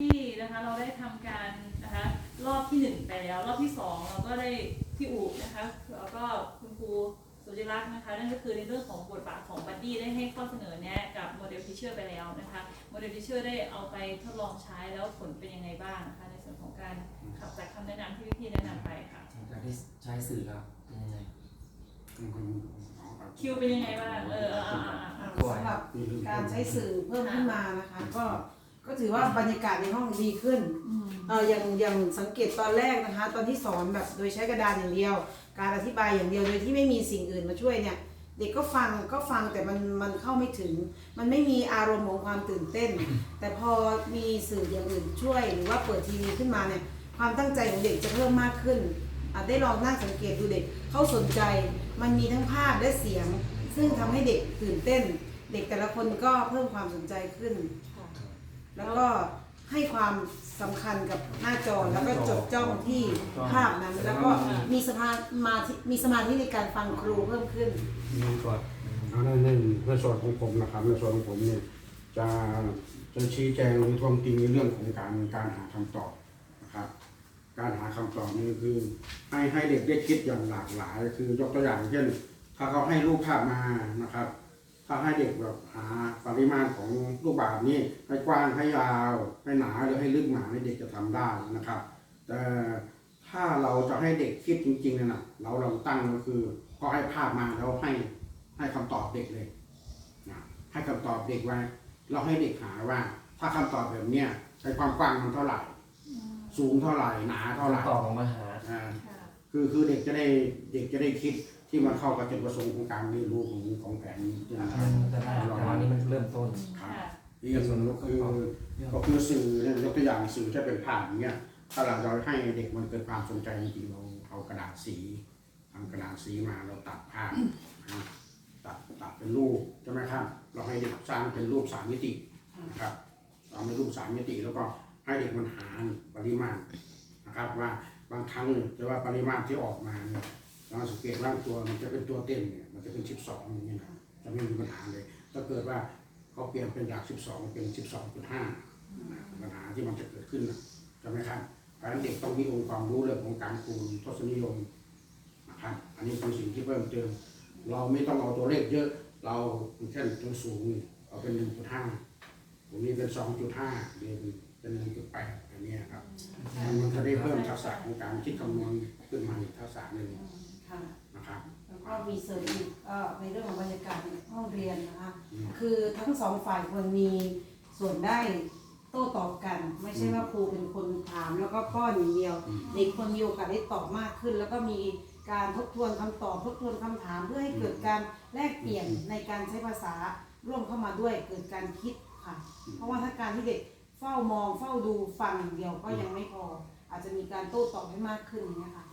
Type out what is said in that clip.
ที่นะคะเราได้ทำการนะคะรอบที่หนึ่งไปแล้ว รอบที่สองเราก็ได้พี่อูนะคะแล้วก็คุณครูสุจิรักษ์นะคะนั่นก็คือในเรื่องของบทบาทของบัดดี้ได้ให้ข้อเสนอแนะกับโมเดลทิเชอร์ไปแล้วนะคะโมเดลทิเชอร์ได้เอาไปทดลองใช้แล้วผลเป็นยังไงบ้างนะคะในส่วนของการขับจากคำแนะนำที่พี่ๆแนะนำไปค่ะหลังจากที่ใช้สื่อแล้วเป็นยังไงคิวเป็นยังไงบ้างเอออ่าอ่าอ่าสำหรับการใช้สื่อเพิ่มขึ้นมานะคะก็ ก็ถือว่าบรรยากาศในห้องดีขึ้นอืมเอออย่างอย่างสังเกตตอนแรกนะคะ ตอนที่สอนแบบโดยใช้กระดานอย่างเดียว การอธิบายอย่างเดียวโดยที่ไม่มีสิ่งอื่นมาช่วยเนี่ย เด็กก็ฟังก็ฟังแต่มันมันเข้าไม่ถึง มันไม่มีอารมณ์ของความตื่นเต้น แต่พอมีสื่ออย่างอื่นช่วย หรือว่าเปิดทีวีขึ้นมาเนี่ย ความตั้งใจของเด็กจะเพิ่มมากขึ้นอาจได้ลองนั่งสังเกตดูเด็กเขาสนใจ มันมีทั้งภาพและเสียง ซึ่งทำให้เด็กตื่นเต้น เด็กแต่ละคนก็เพิ่มความสนใจขึ้น แล้วก็ให้ความสำคัญกับหน้าจอแล้วก็จดจ้องที่ภาพนั้น แล้วก็มีสมามาธิมีสมาธิในการฟังครูเพิ่มขึ้น มีก่อนเอาในในในส่วนของผมนะครับในส่วนของผมเนี่ยจะจะชี้แจงหรือทวงติงในเรื่องของการการหาคำตอบนะครับ การหาคำตอบนี่คือ ให้ให้เด็กได้คิดอย่างหลากหลาย คือยกตัวอย่างเช่น ถ้าเขาให้รูปภาพมานะครับ ถ้าให้เด็กแบบหาปริมาณของรูปแบบนี้ให้กว้างให้ยาวให้หนาหรือให้ลึกหนาให้เด็กจะทำได้นะครับ แต่ถ้าเราจะให้เด็กคิดจริงๆเนี่ยนะเราลองตั้งก็คือก็ให้ภาพมาแล้วให้ให้คำตอบเด็กเลยนะให้คำตอบเด็กไว้เราให้เด็กหาว่า ถ้าคำตอบแบบเนี้ยใช้ความกว้างมันเท่าไหร่ สูงเท่าไหร่หนาเท่าไหร่ตอบของมหาอ่าค่ะคือคือเด็กจะได้เด็กจะได้คิด ที่มันเข้ากับจุดประสงค์ของการเรียนรู้ของของแผนนี้นะครับมันจะได้แต่ว่านี่มันเริ่มต้น ครับค่ะอีกอย่างหนึ่งก็คือก็คือสื่อเนี่ยยกตัวอย่างสื่อถ้าเป็นภาพอย่างเงี้ยถ้าเราจะให้เด็กมันเกิดความสนใจจริงๆเราเอากระดาษสีทำกระดาษสีมาเราตัดภาพนะตัดตัดเป็นรูปใช่ไหมครับ เราให้เด็กสร้างเป็นรูปสามมิตินะครับเอาเป็นรูปสามมิติแล้วก็ให้เด็กมันหาปริมาณนะครับว่าบางครั้งจะว่าปริมาณที่ออกมาเนี่ย เราสังเกตร่างตัวมันจะเป็นตัวเต้นเนี่ยมันจะเป็นสิบสองอย่างเงี้ยนะจะไม่มีปัญหาเลยถ้าเกิดว่าเขาเปลี่ยนเป็นจาก12 เป็น 12.5นะปัญหาที่มันจะเกิดขึ้นนะใช่ไหมครับเพราะฉะนั้นเด็กต้องมีองค์ความรู้เรื่องของการคูณทศนิยมนะครับอันนี้เป็นสิ่งที่เพิ่มเติม เราไม่ต้องเอาตัวเลขเยอะ เราเช่นตัวสูงนี่เอาเป็น 1.5ตรงนี้เป็น 2.5เรียนเป็น1.8อันนี้ครับมันจะได้เพิ่มทักษะของการคิดคำนวณขึ้นมาอีกทักษะหนึ่ง ค่ะนะครับแล้วก็มีเสริมอีกเอ่อในเรื่องของบรรยากาศในห้องเรียนนะคะอืมคือทั้งสองฝ่ายควรมีส่วนได้โต้ตอบกัน ไม่ใช่ว่าครูเป็นคนถามแล้วก็ป้อนอย่างเดียวเด็กควรมีโอกาสได้ตอบมากขึ้น แล้วก็มีการทบทวนคำตอบทบทวนคำถามเพื่อให้เกิดการแลกเปลี่ยนในการใช้ภาษาร่วมเข้ามาด้วยเกิดการคิดค่ะ เพราะว่าถ้าการที่เด็กเฝ้ามองเฝ้าดูฟังอย่างเดียวก็ยังไม่พอ อาจจะมีการโต้ตอบให้มากขึ้นอย่างเงี้ยค่ะ